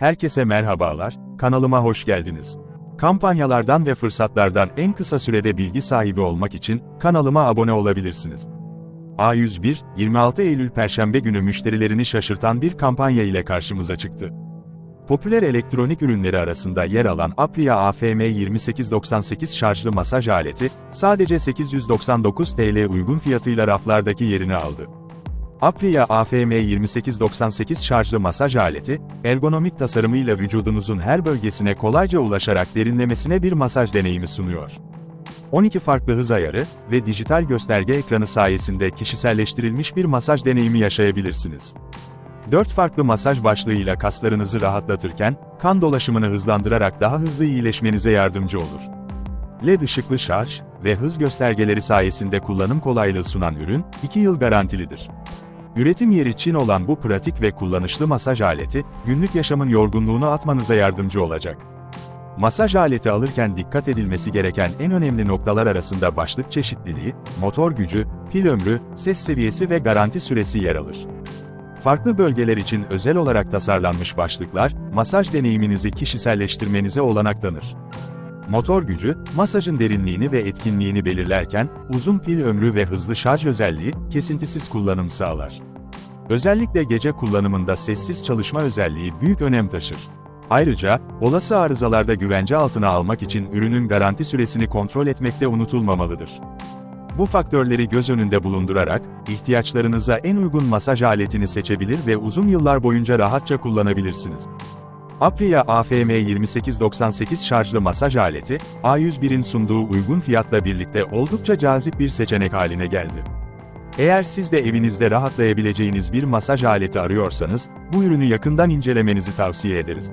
Herkese merhabalar, kanalıma hoş geldiniz. Kampanyalardan ve fırsatlardan en kısa sürede bilgi sahibi olmak için kanalıma abone olabilirsiniz. A101, 26 Eylül Perşembe günü müşterilerini şaşırtan bir kampanya ile karşımıza çıktı. Popüler elektronik ürünleri arasında yer alan Apria AFM 2898 şarjlı masaj aleti, sadece 899 TL uygun fiyatıyla raflardaki yerini aldı. Apria AFM 2898 şarjlı masaj aleti, ergonomik tasarımıyla vücudunuzun her bölgesine kolayca ulaşarak derinlemesine bir masaj deneyimi sunuyor. 12 farklı hız ayarı ve dijital gösterge ekranı sayesinde kişiselleştirilmiş bir masaj deneyimi yaşayabilirsiniz. 4 farklı masaj başlığıyla kaslarınızı rahatlatırken, kan dolaşımını hızlandırarak daha hızlı iyileşmenize yardımcı olur. LED ışıklı şarj ve hız göstergeleri sayesinde kullanım kolaylığı sunan ürün, 2 yıl garantilidir. Üretim yeri Çin olan bu pratik ve kullanışlı masaj aleti, günlük yaşamın yorgunluğunu atmanıza yardımcı olacak. Masaj aleti alırken dikkat edilmesi gereken en önemli noktalar arasında başlık çeşitliliği, motor gücü, pil ömrü, ses seviyesi ve garanti süresi yer alır. Farklı bölgeler için özel olarak tasarlanmış başlıklar, masaj deneyiminizi kişiselleştirmenize olanak tanır. Motor gücü, masajın derinliğini ve etkinliğini belirlerken, uzun pil ömrü ve hızlı şarj özelliği, kesintisiz kullanım sağlar. Özellikle gece kullanımında sessiz çalışma özelliği büyük önem taşır. Ayrıca, olası arızalarda güvence altına almak için ürünün garanti süresini kontrol etmekte unutulmamalıdır. Bu faktörleri göz önünde bulundurarak, ihtiyaçlarınıza en uygun masaj aletini seçebilir ve uzun yıllar boyunca rahatça kullanabilirsiniz. Apria AFM 2898 şarjlı masaj aleti, A101'in sunduğu uygun fiyatla birlikte oldukça cazip bir seçenek haline geldi. Eğer siz de evinizde rahatlayabileceğiniz bir masaj aleti arıyorsanız, bu ürünü yakından incelemenizi tavsiye ederiz.